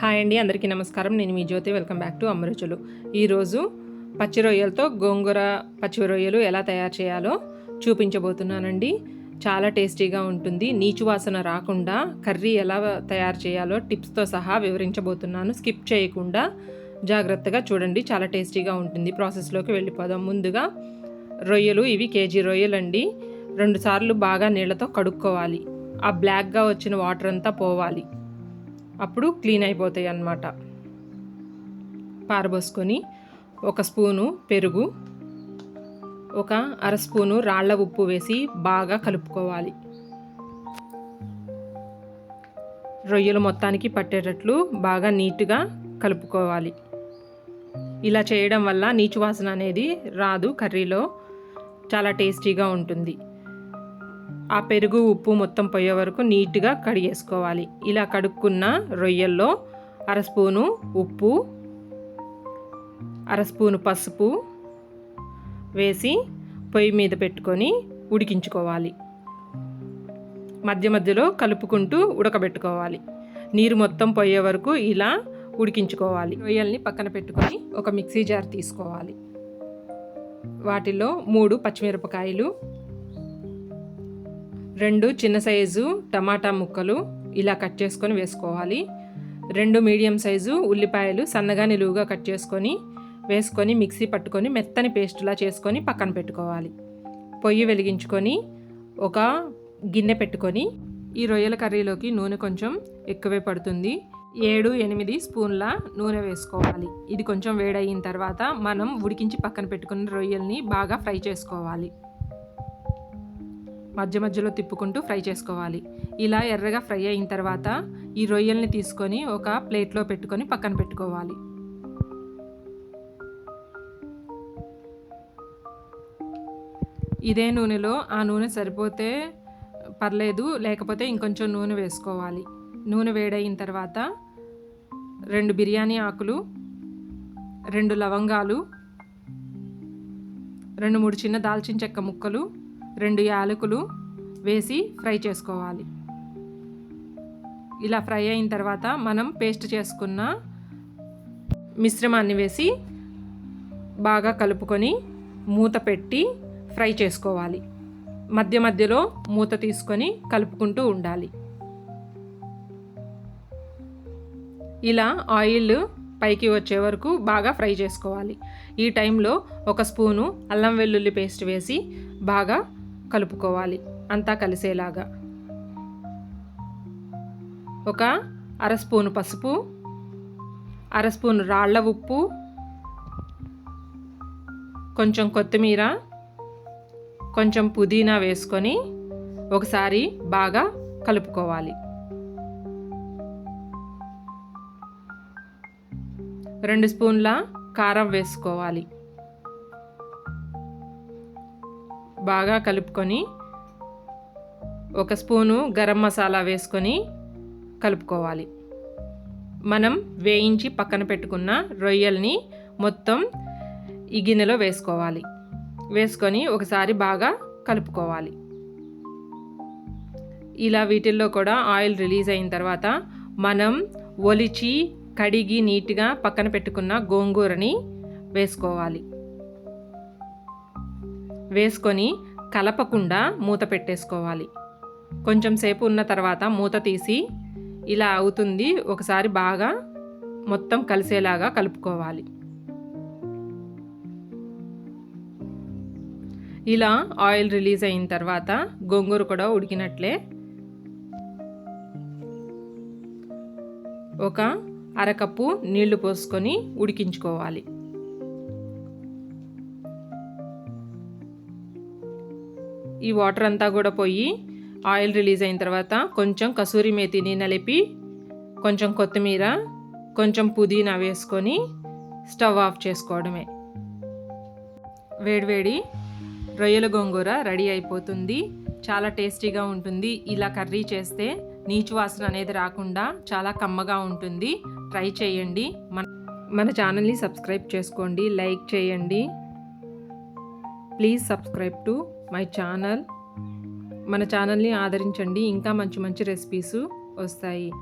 Hi అండి అందరికీ నమస్కారం. నేను మీ Jyothi welcome back to Amaruchulu ఈరోజు పచ్చి రొయ్యలతో గోంగూర పచ్చి రొయ్యలు ఎలా తయారు చేయాలో చూపించబోతున్నానండి. చాలా టేస్టీగా ఉంటుంది. నీచు వాసన రాకుండా కర్రీ ఎలా తయారు చేయాలో టిప్స్తో సహా వివరించబోతున్నాను. స్కిప్ చేయకుండా జాగ్రత్తగా చూడండి. చాలా టేస్టీగా ఉంటుంది. ప్రాసెస్లోకి వెళ్ళిపోదాం. ముందుగా రొయ్యలు ఇవి కేజీ రొయ్యలండి. రెండుసార్లు బాగా నీళ్ళతో కడుక్కోవాలి. ఆ బ్లాక్గా వచ్చిన వాటర్ అంతా పోవాలి. అప్పుడు క్లీన్ అయిపోతాయి అన్నమాట. పారబోసుకొని ఒక స్పూను పెరుగు ఒక అర స్పూను రాళ్ళ ఉప్పు వేసి బాగా కలుపుకోవాలి. రొయ్యలు మొత్తానికి పట్టేటట్లు బాగా నీట్గా కలుపుకోవాలి. ఇలా చేయడం వల్ల నీచు వాసన అనేది రాదు కర్రీలో చాలా టేస్టీగా ఉంటుంది. ఆ పెరుగు ఉప్పు మొత్తం పోయే వరకు నీట్గా కడిగేసుకోవాలి. ఇలా కడుక్కున్న రొయ్యల్లో అర స్పూను ఉప్పు అర స్పూను పసుపు వేసి పొయ్యి మీద పెట్టుకొని ఉడికించుకోవాలి. మధ్య మధ్యలో కలుపుకుంటూ ఉడకబెట్టుకోవాలి. నీరు మొత్తం పోయే వరకు ఇలా ఉడికించుకోవాలి. రొయ్యల్ని పక్కన పెట్టుకొని ఒక మిక్సీ జార్ తీసుకోవాలి. వాటిలో మూడు పచ్చిమిరపకాయలు రెండు చిన్న సైజు టమాటా ముక్కలు ఇలా కట్ చేసుకొని వేసుకోవాలి. రెండు మీడియం సైజు ఉల్లిపాయలు సన్నగా నిలువుగా కట్ చేసుకొని వేసుకొని మిక్సీ పట్టుకొని మెత్తని పేస్ట్లా చేసుకొని పక్కన పెట్టుకోవాలి. పొయ్యి వెలిగించుకొని ఒక గిన్నె పెట్టుకొని ఈ రొయ్యల కర్రీలోకి నూనె కొంచెం ఎక్కువే పడుతుంది. ఏడు ఎనిమిది స్పూన్ల నూనె వేసుకోవాలి. ఇది కొంచెం వేడయిన తర్వాత మనం ఉడికించి పక్కన పెట్టుకున్న రొయ్యల్ని బాగా ఫ్రై చేసుకోవాలి. మధ్య మధ్యలో తిప్పుకుంటూ ఫ్రై చేసుకోవాలి. ఇలా ఎర్రగా ఫ్రై అయిన తర్వాత ఈ రొయ్యల్ని తీసుకొని ఒక ప్లేట్లో పెట్టుకొని పక్కన పెట్టుకోవాలి. ఇదే నూనెలో ఆ నూనె సరిపోతే పర్లేదు లేకపోతే ఇంకొంచెం నూనె వేసుకోవాలి. నూనె వేడైన తర్వాత రెండు బిర్యానీ ఆకులు రెండు లవంగాలు రెండు మూడు చిన్న దాల్చిన చెక్క ముక్కలు రెండు యాలకులు వేసి ఫ్రై చేసుకోవాలి. ఇలా ఫ్రై అయిన తర్వాత మనం పేస్ట్ చేసుకున్న మిశ్రమాన్ని వేసి బాగా కలుపుకొని మూత పెట్టి ఫ్రై చేసుకోవాలి. మధ్య మధ్యలో మూత తీసుకొని కలుపుకుంటూ ఉండాలి. ఇలా ఆయిల్ పైకి వచ్చే వరకు బాగా ఫ్రై చేసుకోవాలి. ఈ టైంలో ఒక స్పూను అల్లం వెల్లుల్లి పేస్ట్ వేసి బాగా కలుపుకోవాలి. అంతా కలిసేలాగా. ఒక అర స్పూను పసుపు అర స్పూను రాళ్ళ ఉప్పు కొంచెం కొత్తిమీర కొంచెం పుదీనా వేసుకొని ఒకసారి బాగా కలుపుకోవాలి. రెండు స్పూన్ల కారం వేసుకోవాలి. బాగా కలుపుకొని ఒక స్పూను గరం మసాలా వేసుకొని కలుపుకోవాలి. మనం వేయించి పక్కన పెట్టుకున్న రొయ్యల్ని మొత్తం ఈ గిన్నెలో వేసుకోవాలి. వేసుకొని ఒకసారి బాగా కలుపుకోవాలి. ఇలా వీటిల్లో కూడా ఆయిల్ రిలీజ్ అయిన తర్వాత మనం ఒలిచి కడిగి నీట్గా పక్కన పెట్టుకున్న గోంగూరని వేసుకోవాలి. వేసుకొని కలపకుండా మూత పెట్టేసుకోవాలి. కొంచెం సేపు ఉన్న తర్వాత మూత తీసి ఇలా అవుతుంది. ఒకసారి బాగా మొత్తం కలిసేలాగా కలుపుకోవాలి. ఇలా ఆయిల్ రిలీజ్ అయిన తర్వాత గోంగూర కూడా ఉడికినట్లే ఒక అరకప్పు నీళ్ళు పోసుకొని ఉడికించుకోవాలి. ఈ వాటర్ అంతా కూడా పోయి ఆయిల్ రిలీజ్ అయిన తర్వాత కొంచెం కసూరి మేతిని నలిపి కొంచెం కొత్తిమీర కొంచెం పుదీనా వేసుకొని స్టవ్ ఆఫ్ చేసుకోవడమే. వేడివేడి రొయ్యల గోంగూర రెడీ అయిపోతుంది. చాలా టేస్టీగా ఉంటుంది. ఇలా కర్రీ చేస్తే నీచు వాసన అనేది రాకుండా చాలా కమ్మగా ఉంటుంది. ట్రై చేయండి. మన మన ఛానల్ని సబ్స్క్రైబ్ చేసుకోండి. లైక్ చేయండి. Please subscribe to my channel. మన ఛానల్ని ఆదరించండి. ఇంకా మంచి మంచి రెసిపీస్ వస్తాయి.